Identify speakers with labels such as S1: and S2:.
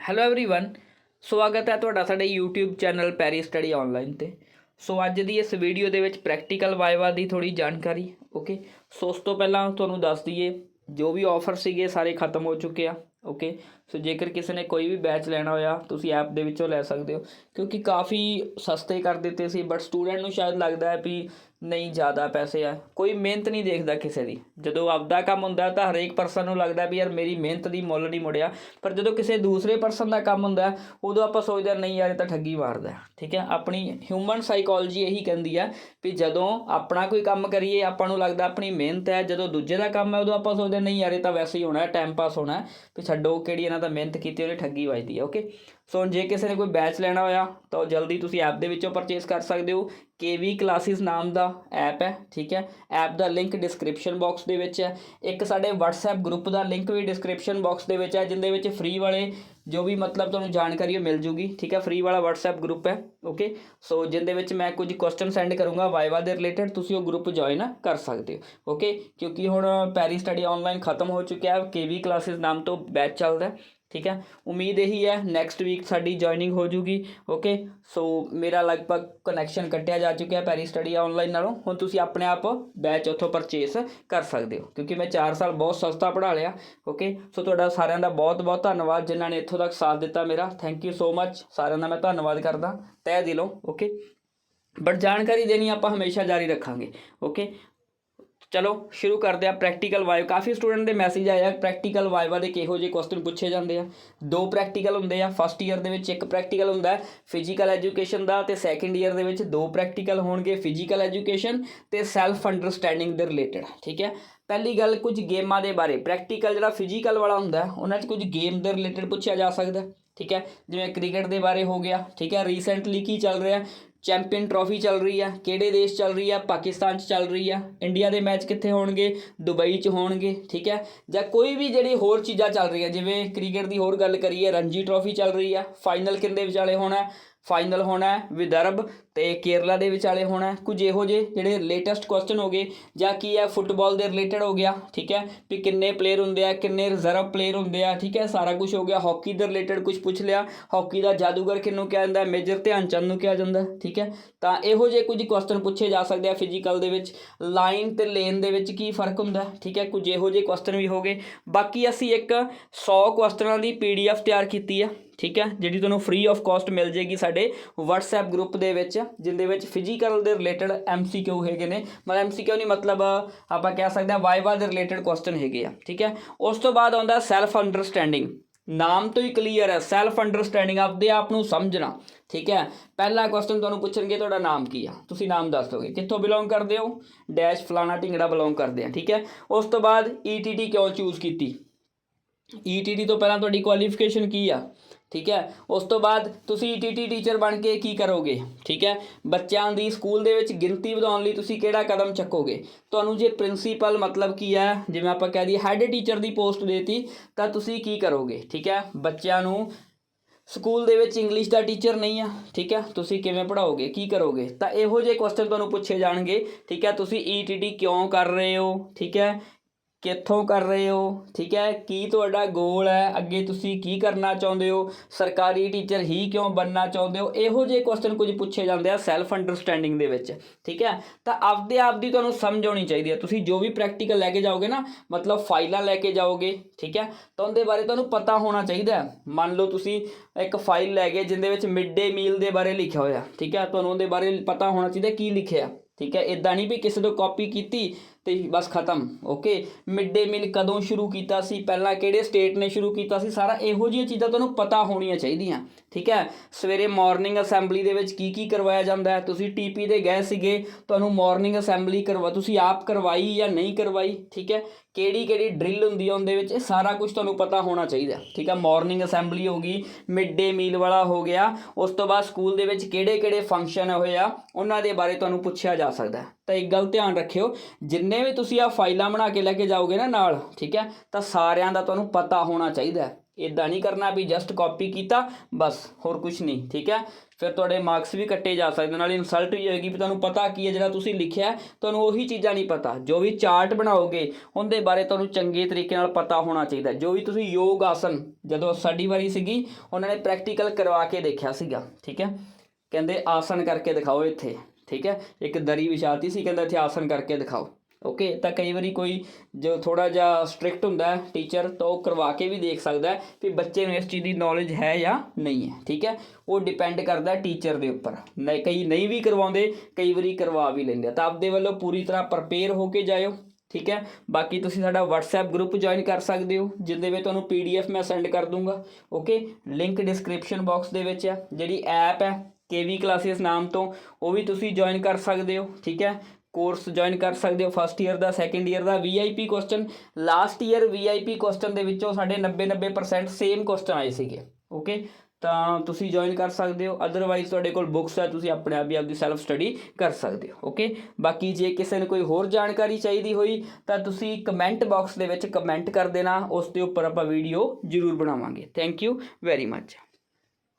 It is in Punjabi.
S1: ਹੈਲੋ एवरीवन ਸਵਾਗਤ ਹੈ ਤੁਹਾਡਾ ਸਾਡੇ YouTube channel Perry study online ਤੇ ਸੋ ਅੱਜ ਦੀ ਇਸ ਵੀਡੀਓ ਦੇ ਵਿੱਚ ਪ੍ਰੈਕਟੀਕਲ ਵਾਈਵਾ ਦੀ ਥੋੜੀ ਜਾਣਕਾਰੀ ਓਕੇ ਸੋ ਉਸ ਤੋਂ ਪਹਿਲਾਂ ਤੁਹਾਨੂੰ ਦੱਸ ਦਈਏ ਜੋ ਵੀ ਆਫਰ ਸੀਗੇ ਸਾਰੇ ਖਤਮ ਹੋ ਚੁੱਕੇ ਆ ਓਕੇ ਸੋ ਜੇਕਰ ਕਿਸੇ ਨੇ ਕੋਈ ਵੀ ਬੈਚ ਲੈਣਾ ਹੋਇਆ, ਤੁਸੀਂ ਐਪ ਦੇ ਵਿੱਚੋਂ ਲੈ ਸਕਦੇ ਹੋ। ਕਿਉਂਕਿ ਕਾਫੀ ਸਸਤੇ ਕਰ ਦਿੱਤੇ ਸੀ ਬਟ ਸਟੂਡੈਂਟ ਨੂੰ ਸ਼ਾਇਦ ਲੱਗਦਾ ਹੈ ਵੀ ਨਹੀਂ, ਜ਼ਿਆਦਾ ਪੈਸੇ ਆ। ਕੋਈ ਮਿਹਨਤ ਨਹੀਂ ਦੇਖਦਾ ਕਿਸੇ ਦੀ। ਜਦੋਂ ਆਪਦਾ ਕੰਮ ਹੁੰਦਾ ਤਾਂ ਹਰੇਕ ਪਰਸਨ ਨੂੰ ਲੱਗਦਾ ਵੀ ਯਾਰ ਮੇਰੀ ਮਿਹਨਤ ਦੀ ਮੁੱਲ ਨਹੀਂ ਮੁੜਿਆ। ਪਰ ਜਦੋਂ ਕਿਸੇ ਦੂਸਰੇ ਪਰਸਨ ਦਾ ਕੰਮ ਹੁੰਦਾ ਉਦੋਂ ਆਪਾਂ ਸੋਚਦੇ ਨਹੀਂ ਯਾਰ, ਇਹ ਤਾਂ ਠੱਗੀ ਮਾਰਦਾ ਠੀਕ ਹੈ? ਆਪਣੀ ਹਿਊਮਨ ਸਾਈਕੋਲੋਜੀ ਇਹੀ ਕਹਿੰਦੀ ਆ ਵੀ ਜਦੋਂ ਆਪਣਾ ਕੋਈ ਕੰਮ ਕਰੀਏ, ਆਪਾਂ ਨੂੰ ਲੱਗਦਾ ਆਪਣੀ ਮਿਹਨਤ ਹੈ। ਜਦੋਂ ਦੂਜੇ ਦਾ ਕੰਮ ਹੈ, ਉਦੋਂ ਆਪਾਂ ਸੋਚਦੇ ਨਹੀਂ ਯਾਰ, ਇਹ ਤਾਂ ਵੈਸੇ ਹੀ ਹੋਣਾ ਟਾਈਮ ਪਾਸ ਹੋਣਾ ਵੀ ਛੱਡੋ, ਕਿਹੜੀ ਇਹਨਾਂ ਦਾ ਮਿਹਨਤ ਕੀਤੀ ਉਹਨੇ ਠੱਗੀ ਵੱਜਦੀ ਹੈ ਓਕੇ ਸੋ ਹੁਣ ਜੇ ਕਿਸੇ ਨੇ ਕੋਈ ਬੈਚ ਲੈਣਾ ਹੋਇਆ, ਤਾਂ ਉਹ ਜਲਦੀ ਤੁਸੀਂ ਐਪ ਦੇ ਵਿੱਚੋਂ ਪਰਚੇਸ ਕਰ ਸਕਦੇ ਹੋ। ਕੇਵੀ ਕਲਾਸਿਸ ਨਾਮ ਦਾ ਐਪ ਹੈ, ਠੀਕ ਹੈ? ਐਪ ਦਾ ਲਿੰਕ ਡਿਸਕ੍ਰਿਪਸ਼ਨ ਬਾਕਸ ਦੇ ਵਿੱਚ ਹੈ। ਇੱਕ ਸਾਡੇ WhatsApp ਗਰੁੱਪ ਦਾ ਲਿੰਕ ਵੀ ਡਿਸਕ੍ਰਿਪਸ਼ਨ ਬਾਕਸ ਦੇ ਵਿੱਚ ਹੈ, ਜਿੰਦੇ ਵਿੱਚ ਫ੍ਰੀ ਵਾਲੇ ਜੋ ਵੀ ਮਤਲਬ ਤੁਹਾਨੂੰ ਜਾਣਕਾਰੀ ਉਹ ਮਿਲ ਜੂਗੀ, ਠੀਕ ਹੈ? ਫ੍ਰੀ ਵਾਲਾ WhatsApp ਗਰੁੱਪ ਹੈ ਓਕੇ ਸੋ ਜਿੰਦੇ ਵਿੱਚ ਮੈਂ ਕੁਝ ਕੁਐਸਚਨ ਸੈਂਡ ਕਰੂੰਗਾ ਵਾਈਵਾ ਦੇ ਰਿਲੇਟਡ ਤੁਸੀਂ ਉਹ ਗਰੁੱਪ ਜੁਆਇਨ ਕਰ ਸਕਦੇ ਹੋ ਓਕੇ ਕਿਉਂਕਿ ਹੁਣ ਪੈਰੀ ਸਟੱਡੀ ਆਨਲਾਈਨ ਖਤਮ ਹੋ ਚੁੱਕਿਆ ਹੈ ਕੇਵੀ ਕਲਾਸਿਸ ਨਾਮ ਤੋਂ ਬੈਚ ਚੱਲਦਾ ਠੀਕ ਹੈ? ਉਮੀਦ ਇਹੀ ਹੈ ਨੈਕਸਟ ਵੀਕ ਸਾਡੀ ਜੁਆਇਨਿੰਗ ਹੋ ਜੂਗੀ ਓਕੇ ਸੋ ਮੇਰਾ ਲਗਭਗ ਕਨੈਕਸ਼ਨ ਕੱਟਿਆ ਜਾ ਚੁੱਕਿਆ ਪੈਰੀ ਸਟੱਡੀ ਆਨਲਾਈਨ ਨਾਲੋਂ। ਹੁਣ ਤੁਸੀਂ ਆਪਣੇ ਆਪ ਬੈਚ ਉੱਥੋਂ ਪਰਚੇਸ ਕਰ ਸਕਦੇ ਹੋ, ਕਿਉਂਕਿ ਮੈਂ 4 ਸਾਲ ਬਹੁਤ ਸਸਤਾ ਪੜ੍ਹਾ ਲਿਆ ਓਕੇ ਸੋ ਤੁਹਾਡਾ ਸਾਰਿਆਂ ਦਾ ਬਹੁਤ ਬਹੁਤ ਧੰਨਵਾਦ, ਜਿਨ੍ਹਾਂ ਨੇ ਇੱਥੋਂ ਤੱਕ ਸਾਥ ਦਿੱਤਾ ਮੇਰਾ। ਥੈਂਕ ਯੂ ਸੋ ਮੱਚ ਸਾਰਿਆਂ ਦਾ ਮੈਂ ਧੰਨਵਾਦ ਕਰਦਾ। ਤਹਿ ਦਿਲੋਂ ਓਕੇ ਬਟ ਜਾਣਕਾਰੀ ਦੇਣੀ ਆਪਾਂ ਹਮੇਸ਼ਾ ਜਾਰੀ ਰੱਖਾਂਗੇ ਓਕੇ ਚਲੋ, ਸ਼ੁਰੂ ਕਰਦੇ ਆ ਪ੍ਰੈਕਟੀਕਲ ਵਾਈਵ ਕਾਫੀ ਸਟੂਡੈਂਟ ਦੇ ਮੈਸੇਜ ਆਇਆ ਪ੍ਰੈਕਟੀਕਲ ਵਾਈਵਾ ਦੇ ਕਿਹੋ ਜਿਹੇ ਕੁਐਸਚਨ ਪੁੱਛੇ ਜਾਂਦੇ ਆ। ਦੋ ਪ੍ਰੈਕਟੀਕਲ ਹੁੰਦੇ ਆ ਫਸਟ ਈਅਰ ਦੇ ਵਿੱਚ ਇੱਕ ਪ੍ਰੈਕਟੀਕਲ ਹੁੰਦਾ ਫਿਜ਼ੀਕਲ ਐਜੂਕੇਸ਼ਨ ਦਾ ਤੇ ਸੈਕੰਡ ਈਅਰ ਦੇ ਵਿੱਚ ਦੋ ਪ੍ਰੈਕਟੀਕਲ ਹੋਣਗੇ ਫਿਜ਼ੀਕਲ ਐਜੂਕੇਸ਼ਨ ਤੇ ਸੈਲਫ ਅੰਡਰਸਟੈਂਡਿੰਗ ਦੇ ਰਿਲੇਟਡ ਠੀਕ ਹੈ? ਪਹਿਲੀ ਗੱਲ ਕੁਝ ਗੇਮਾਂ ਦੇ ਬਾਰੇ ਪ੍ਰੈਕਟੀਕਲ ਜਿਹੜਾ ਫਿਜ਼ੀਕਲ ਵਾਲਾ ਹੁੰਦਾ, ਉਹਨਾਂ 'ਚ ਕੁਝ ਗੇਮ ਦੇ ਰਿਲੇਟਡ ਪੁੱਛਿਆ ਜਾ ਸਕਦਾ, ਠੀਕ ਹੈ? ਜਿਵੇਂ ਕ੍ਰਿਕਟ ਦੇ ਬਾਰੇ ਹੋ ਗਿਆ, ਠੀਕ ਹੈ? ਰੀਸੈਂਟਲੀ ਕੀ ਚੱਲ ਰਿਹਾ? ਚੈਂਪੀਅਨ ਟਰੋਫੀ ਚੱਲ ਰਹੀ ਆ, ਕਿਹੜੇ ਦੇਸ਼ ਚੱਲ ਰਹੀ ਆ? ਪਾਕਿਸਤਾਨ 'ਚ ਚੱਲ ਰਹੀ ਆ। ਇੰਡੀਆ ਦੇ ਮੈਚ ਕਿੱਥੇ ਹੋਣਗੇ? ਦੁਬਈ 'ਚ ਹੋਣਗੇ, ਠੀਕ ਹੈ ਜਾਂ ਕੋਈ ਵੀ ਜਿਹੜੀ ਹੋਰ ਚੀਜ਼ਾਂ ਚੱਲ ਰਹੀਆਂ, ਜਿਵੇਂ ਕ੍ਰਿਕਟ ਦੀ ਹੋਰ ਗੱਲ ਕਰੀਏ, ਰਣਜੀ ਟਰੋਫੀ ਚੱਲ ਰਹੀ ਆ, ਫਾਈਨਲ ਕਿੰਦੇ ਵਿਚਾਲੇ ਹੋਣਾ? ਫਾਈਨਲ ਹੋਣਾ ਹੈ ਵਿਦਰਭ ਤੇ ਕੇਰਲਾ ਦੇ ਵਿਚਾਲੇ ਹੋਣਾ ਕੁਝ ਇਹੋ ਜਿਹੇ ਜਿਹੜੇ ਲੇਟੈਸਟ ਕੁਐਸਚਨ ਹੋ ਗਏ ਜਾਂ ਕੀ ਹੈ? ਫੁੱਟਬਾਲ ਦੇ ਰਿਲੇਟਡ ਹੋ ਗਿਆ, ਠੀਕ ਹੈ? ਵੀ ਕਿੰਨੇ ਪਲੇਅਰ ਹੁੰਦੇ ਆ, ਕਿੰਨੇ ਰਿਜ਼ਰਵ ਪਲੇਅਰ ਹੁੰਦੇ ਆ, ਠੀਕ ਹੈ? ਸਾਰਾ ਕੁਝ ਹੋ ਗਿਆ। ਹਾਕੀ ਦੇ ਰਿਲੇਟਡ ਕੁਝ ਪੁੱਛ ਲਿਆ। ਹਾਕੀ ਦਾ ਜਾਦੂਗਰ ਕਿਹਨੂੰ ਕਿਹਾ ਜਾਂਦਾ ਮੇਜਰ ਧਿਆਨ ਚੰਦ ਨੂੰ ਕਿਹਾ ਜਾਂਦਾ ਠੀਕ ਹੈ? ਤਾਂ ਇਹੋ ਜਿਹੇ ਕੁਝ ਕੁਐਸਚਨ ਪੁੱਛੇ ਜਾ ਸਕਦੇ ਆ ਫਿਜ਼ੀਕਲ ਦੇ ਵਿੱਚ। ਲਾਈਨ ਤੇ ਲੇਨ ਦੇ ਵਿੱਚ ਕੀ ਫ਼ਰਕ ਹੁੰਦਾ ਠੀਕ ਹੈ? ਕੁਝ ਇਹੋ ਜਿਹੇ ਕੁਐਸਚਨ ਵੀ ਹੋ ਗਏ। ਬਾਕੀ ਅਸੀਂ ਇੱਕ 100 ਕੁਐਸਚਨਾਂ ਦੀ ਪੀਡੀਐਫ ਤਿਆਰ ਕੀਤੀ ਆ ਠੀਕ ਹੈ? ਜਿਹੜੀ ਤੁਹਾਨੂੰ ਫ੍ਰੀ ਆਫ ਕਾਸਟ ਮਿਲ ਜੇਗੀ ਸਾਡੇ WhatsApp ਗਰੁੱਪ ਦੇ ਵਿੱਚ ਜਿੰਦੇ ਵਿੱਚ ਫਿਜ਼ੀਕਲ ਦੇ ਰਿਲੇਟਡ MCQ ਹੈਗੇ ਨੇ। ਮਤਲਬ MCQ ਨਹੀਂ, ਮਤਲਬ ਆਪਾਂ ਕਹਿ ਸਕਦੇ ਹਾਂ ਵਾਈਵਾ ਦੇ ਰਿਲੇਟਡ ਕੁਐਸਚਨ ਹੈਗੇ ਆ, ਠੀਕ ਹੈ? ਉਸ ਤੋਂ ਬਾਅਦ ਆਉਂਦਾ ਸੈਲਫ ਅੰਡਰਸਟੈਂਡਿੰਗ ਨਾਮ ਤੋਂ ਹੀ ਕਲੀਅਰ ਹੈ ਸੈਲਫ ਅੰਡਰਸਟੈਂਡਿੰਗ ਆਪਦੇ ਆਪ ਨੂੰ ਸਮਝਣਾ, ਠੀਕ ਹੈ? ਪਹਿਲਾ ਕੁਐਸਚਨ ਤੁਹਾਨੂੰ ਪੁੱਛਣਗੇ, ਤੁਹਾਡਾ ਨਾਮ ਕੀ ਆ? ਤੁਸੀਂ ਨਾਮ ਦੱਸ ਦੋਗੇ। ਕਿੱਥੋਂ ਬਿਲੋਂਗ ਕਰਦੇ ਹੋ? ਡੈਸ਼ ਫਲਾਣਾ ਢਿੰਗੜਾ ਬਿਲੋਂਗ ਕਰਦੇ ਆ, ਠੀਕ ਹੈ? ਉਸ ਤੋਂ ਬਾਅਦ ETT ਕਿਉਂ ਚੂਜ਼ ਕੀਤੀ? ETT ਤੋਂ ਪਹਿਲਾਂ ਤੁਹਾਡੀ ਕੁਆਲੀਫਿਕੇਸ਼ਨ ਕੀ ਆ? ਠੀਕ ਹੈ? ਉਸ ਤੋਂ ਬਾਅਦ ਤੁਸੀਂ ETT ਟੀਚਰ ਬਣ ਕੇ ਕੀ ਕਰੋਗੇ? ਠੀਕ ਹੈ? ਬੱਚਿਆਂ ਦੀ ਸਕੂਲ ਦੇ ਵਿੱਚ ਗਿਣਤੀ ਵਧਾਉਣ ਲਈ ਤੁਸੀਂ ਕਿਹੜਾ ਕਦਮ ਚੱਕੋਗੇ? ਤੁਹਾਨੂੰ ਜੇ ਪ੍ਰਿੰਸੀਪਲ ਮਤਲਬ ਕੀ ਹੈ, ਜਿਵੇਂ ਆਪਾਂ ਕਹਿ ਦਈਏ ਹੈੱਡ ਟੀਚਰ ਦੀ ਪੋਸਟ ਦੇਤੀ, ਤਾਂ ਤੁਸੀਂ ਕੀ ਕਰੋਗੇ? ਠੀਕ ਹੈ? ਬੱਚਿਆਂ ਨੂੰ ਸਕੂਲ ਦੇ ਵਿੱਚ ਇੰਗਲਿਸ਼ ਦਾ ਟੀਚਰ ਨਹੀਂ ਆ, ਠੀਕ ਹੈ? ਤੁਸੀਂ ਕਿਵੇਂ ਪੜਾਓਗੇ ਕੀ ਕਰੋਗੇ? ਤਾਂ ਇਹੋ ਜਿਹੇ ਕੁਐਸਚਨ ਤੁਹਾਨੂੰ ਪੁੱਛੇ ਜਾਣਗੇ, ਠੀਕ ਹੈ? ਤੁਸੀਂ ETT ਕਿਉਂ ਕਰ ਰਹੇ ਹੋ? ਠੀਕ ਹੈ? ਕਿੱਥੋਂ ਕਰ ਰਹੇ ਹੋ? ਠੀਕ ਹੈ? ਕੀ ਤੁਹਾਡਾ ਗੋਲ ਹੈ? ਅੱਗੇ ਤੁਸੀਂ ਕੀ ਕਰਨਾ ਚਾਹੁੰਦੇ ਹੋ? ਸਰਕਾਰੀ ਟੀਚਰ ਹੀ ਕਿਉਂ ਬਣਨਾ ਚਾਹੁੰਦੇ ਹੋ? ਇਹੋ ਜਿਹੇ ਕੁਐਸਚਨ ਕੁਝ ਪੁੱਛੇ ਜਾਂਦੇ ਆ ਸੈਲਫ ਅੰਡਰਸਟੈਂਡਿੰਗ ਦੇ ਵਿੱਚ, ਠੀਕ ਹੈ? ਤਾਂ ਆਪਦੇ ਆਪ ਦੀ ਤੁਹਾਨੂੰ ਸਮਝ ਆਉਣੀ ਚਾਹੀਦੀ ਹੈ। ਤੁਸੀਂ ਜੋ ਵੀ ਪ੍ਰੈਕਟੀਕਲ ਲੈ ਕੇ ਜਾਓਗੇ ਨਾ, ਮਤਲਬ ਫਾਈਲਾਂ ਲੈ ਕੇ ਜਾਓਗੇ, ਠੀਕ ਹੈ? ਤਾਂ ਉਹਦੇ ਬਾਰੇ ਤੁਹਾਨੂੰ ਪਤਾ ਹੋਣਾ ਚਾਹੀਦਾ ਮੰਨ ਲਓ ਤੁਸੀਂ ਇੱਕ ਫਾਈਲ ਲੈ ਗਏ ਜਿੰਦੇ ਵਿੱਚ ਮਿਡ ਡੇ ਮੀਲ ਦੇ ਬਾਰੇ ਲਿਖਿਆ ਹੋਇਆ, ਠੀਕ ਹੈ? ਤੁਹਾਨੂੰ ਉਹਦੇ ਬਾਰੇ ਪਤਾ ਹੋਣਾ ਚਾਹੀਦਾ ਕੀ ਲਿਖਿਆ, ਠੀਕ ਹੈ? ਇਦਾਂ ਨਹੀਂ ਵੀ ਕਿਸੇ ਤੋਂ ਕਾਪੀ ਕੀਤੀ ਤੇ ਬਸ ਖਤਮ ਓਕੇ ਮਿਡ ਡੇ ਮੀਲ ਕਦੋਂ ਸ਼ੁਰੂ ਕੀਤਾ ਸੀ, ਪਹਿਲਾਂ ਕਿਹੜੇ ਸਟੇਟ ਨੇ ਸ਼ੁਰੂ ਕੀਤਾ ਸੀ, ਸਾਰਾ ਇਹੋ ਜਿਹੀਆਂ ਚੀਜ਼ਾਂ ਤੁਹਾਨੂੰ ਪਤਾ ਹੋਣੀਆਂ ਚਾਹੀਦੀਆਂ, ਠੀਕ ਹੈ? ਸਵੇਰੇ ਮਾਰਨਿੰਗ ਅਸੈਂਬਲੀ ਦੇ ਵਿੱਚ ਕੀ ਕੀ ਕਰਵਾਇਆ ਜਾਂਦਾ ਹੈ? ਤੁਸੀਂ ਟੀਪੀ ਦੇ ਗਏ ਸੀਗੇ, ਤੁਹਾਨੂੰ ਮਾਰਨਿੰਗ ਅਸੈਂਬਲੀ ਕਰਵਾ, ਤੁਸੀਂ ਆਪ ਕਰਵਾਈ ਜਾਂ ਨਹੀਂ ਕਰਵਾਈ, ਠੀਕ ਹੈ? ਕਿਹੜੀ ਕਿਹੜੀ ਡਰਿਲ ਹੁੰਦੀ ਹੈ ਉਹਦੇ ਵਿੱਚ, ਇਹ ਸਾਰਾ ਕੁਝ ਤੁਹਾਨੂੰ ਪਤਾ ਹੋਣਾ ਚਾਹੀਦਾ, ਠੀਕ ਹੈ? ਮਾਰਨਿੰਗ ਅਸੈਂਬਲੀ ਹੋ ਗਈ ਮਿਡ ਡੇ ਮੀਲ ਵਾਲਾ ਹੋ ਗਿਆ, ਉਸ ਤੋਂ ਬਾਅਦ ਸਕੂਲ ਦੇ ਵਿੱਚ ਕਿਹੜੇ ਕਿਹੜੇ ਫੰਕਸ਼ਨ ਹੋਏ ਆ, ਉਹਨਾਂ ਦੇ ਬਾਰੇ ਤੁਹਾਨੂੰ ਪੁੱਛਿਆ ਜਾ ਸਕਦਾ ਹੈ। ਤਾਂ ਇੱਕ ਗੱਲ ਧਿਆਨ ਰੱਖਿਓ, ਜਿੰਨੇ ਵੀ ਤੁਸੀਂ ਆ ਫਾਈਲਾਂ ਬਣਾ ਕੇ ਲੈ ਕੇ ਜਾਓਗੇ ਨਾ ਨਾਲ, ਠੀਕ ਹੈ, ਤਾਂ ਸਾਰਿਆਂ ਦਾ ਤੁਹਾਨੂੰ ਪਤਾ ਹੋਣਾ ਚਾਹੀਦਾ ਹੈ। ਇਦਾਂ ਨਹੀਂ ਕਰਨਾ ਵੀ ਜਸਟ ਕਾਪੀ ਕੀਤਾ, ਬਸ, ਹੋਰ ਕੁਝ ਨਹੀਂ, ਠੀਕ ਹੈ। ਫਿਰ ਤੁਹਾਡੇ ਮਾਰਕਸ ਵੀ ਕੱਟੇ ਜਾ ਸਕਦੇ, ਨਾਲ ਇਨਸਲਟ ਵੀ ਹੋਏਗੀ ਵੀ ਤੁਹਾਨੂੰ ਪਤਾ ਕੀ ਹੈ ਜਿਹੜਾ ਤੁਸੀਂ ਲਿਖਿਆ ਤੁਹਾਨੂੰ ਉਹੀ ਚੀਜ਼ਾਂ ਨਹੀਂ ਪਤਾ। ਜੋ ਵੀ ਚਾਰਟ ਬਣਾਓਗੇ, ਉਹਦੇ ਬਾਰੇ ਤੁਹਾਨੂੰ ਚੰਗੇ ਤਰੀਕੇ ਨਾਲ ਪਤਾ ਹੋਣਾ ਚਾਹੀਦਾ। ਜੋ ਵੀ ਤੁਸੀਂ ਯੋਗ ਆਸਨ, ਜਦੋਂ ਸਾਡੀ ਵਾਰੀ ਸੀਗੀ, ਉਹਨਾਂ ਨੇ ਪ੍ਰੈਕਟੀਕਲ ਕਰਵਾ ਕੇ ਦੇਖਿਆ ਸੀਗਾ, ਠੀਕ ਹੈ। ਕਹਿੰਦੇ ਆਸਨ ਕਰਕੇ ਦਿਖਾਓ ਇੱਥੇ। ਠੀਕ ਹੈ? ਇੱਕ ਦਰੀ ਵਿਛਾਤੀ ਸੀ, ਕਹਿੰਦਾ ਇੱਥੇ ਆਸਨ ਕਰਕੇ ਦਿਖਾਓ। ਓਕੇ ਤਾਂ ਕਈ ਵਾਰੀ ਕੋਈ ਜੋ ਥੋੜਾ ਜਿਹਾ ਸਟ੍ਰਿਕਟ ਹੁੰਦਾ ਟੀਚਰ ਤਾਂ ਉਹ ਕਰਵਾ ਕੇ ਵੀ ਦੇਖ ਸਕਦਾ ਹੈ ਕਿ ਬੱਚੇ ਨੂੰ ਇਸ ਚੀਜ਼ ਦੀ ਨੌਲੇਜ ਹੈ ਜਾਂ ਨਹੀਂ ਹੈ, ਠੀਕ ਹੈ? ਉਹ ਡਿਪੈਂਡ ਕਰਦਾ ਟੀਚਰ ਦੇ ਉੱਪਰ। ਨਹੀਂ, ਕਈ ਨਹੀਂ ਵੀ ਕਰਵਾਉਂਦੇ, ਕਈ ਵਾਰੀ ਕਰਵਾ ਵੀ ਲੈਂਦੇ ਤਾਂ ਆਪਦੇ ਵੱਲੋਂ ਪੂਰੀ ਤਰ੍ਹਾਂ ਪ੍ਰਪੇਅਰ ਹੋ ਕੇ ਜਾਇਓ, ਠੀਕ ਹੈ? ਬਾਕੀ ਤੁਸੀਂ ਸਾਡਾ WhatsApp ਗਰੁੱਪ ਜੁਆਇਨ ਕਰ ਸਕਦੇ ਹੋ ਜਿੰਦੇ ਵਿੱਚ ਤੁਹਾਨੂੰ PDF ਮੈਂ ਸੈਂਡ ਕਰ ਦੂੰਗਾ। ਓਕੇ ਲਿੰਕ ਡਿਸਕ੍ਰਿਪਸ਼ਨ ਬਾਕਸ ਦੇ ਵਿੱਚ ਹੈ ਜਿਹੜੀ ਐਪ ਹੈ KV ਕਲਾਸਿਸ ਨਾਮ ਤੋਂ, ਉਹ ਵੀ ਤੁਸੀਂ ਜੁਆਇਨ ਕਰ ਸਕਦੇ ਹੋ, ਠੀਕ ਹੈ? ਕੋਰਸ ਜੁਆਇਨ ਕਰ ਸਕਦੇ ਹੋ ਫਸਟ ਈਅਰ ਦਾ ਸੈਕੰਡ ਈਅਰ ਦਾ VIP question last year VIP question ਦੇ ਵਿੱਚੋਂ ਸਾਡੇ 90 90% ਸੇਮ ਕੁਐਸਚਨ ਆਏ ਸੀਗੇ ਓਕੇ ਤਾਂ ਤੁਸੀਂ ਜੁਆਇਨ ਕਰ ਸਕਦੇ ਹੋ ਅਦਰਵਾਈਜ਼ ਤੁਹਾਡੇ ਕੋਲ ਬੁੱਕਸ ਹੈ ਤੁਸੀਂ ਆਪਣੇ ਆਪ ਹੀ ਆਪਦੀ ਸੈਲਫ ਸਟੱਡੀ ਕਰ ਸਕਦੇ ਹੋ ਓਕੇ ਬਾਕੀ ਜੇ ਕਿਸੇ ਨੂੰ ਕੋਈ ਹੋਰ ਜਾਣਕਾਰੀ ਚਾਹੀਦੀ ਹੋਈ, ਤਾਂ ਤੁਸੀਂ ਕਮੈਂਟ ਬਾਕਸ ਦੇ ਵਿੱਚ ਕਮੈਂਟ ਕਰ ਦੇਣਾ, ਉਸ ਦੇ ਉੱਪਰ ਆਪਾਂ ਵੀਡੀਓ ਜ਼ਰੂਰ ਬਣਾਵਾਂਗੇ ਥੈਂਕ ਯੂ ਵੈਰੀ ਮੱਚ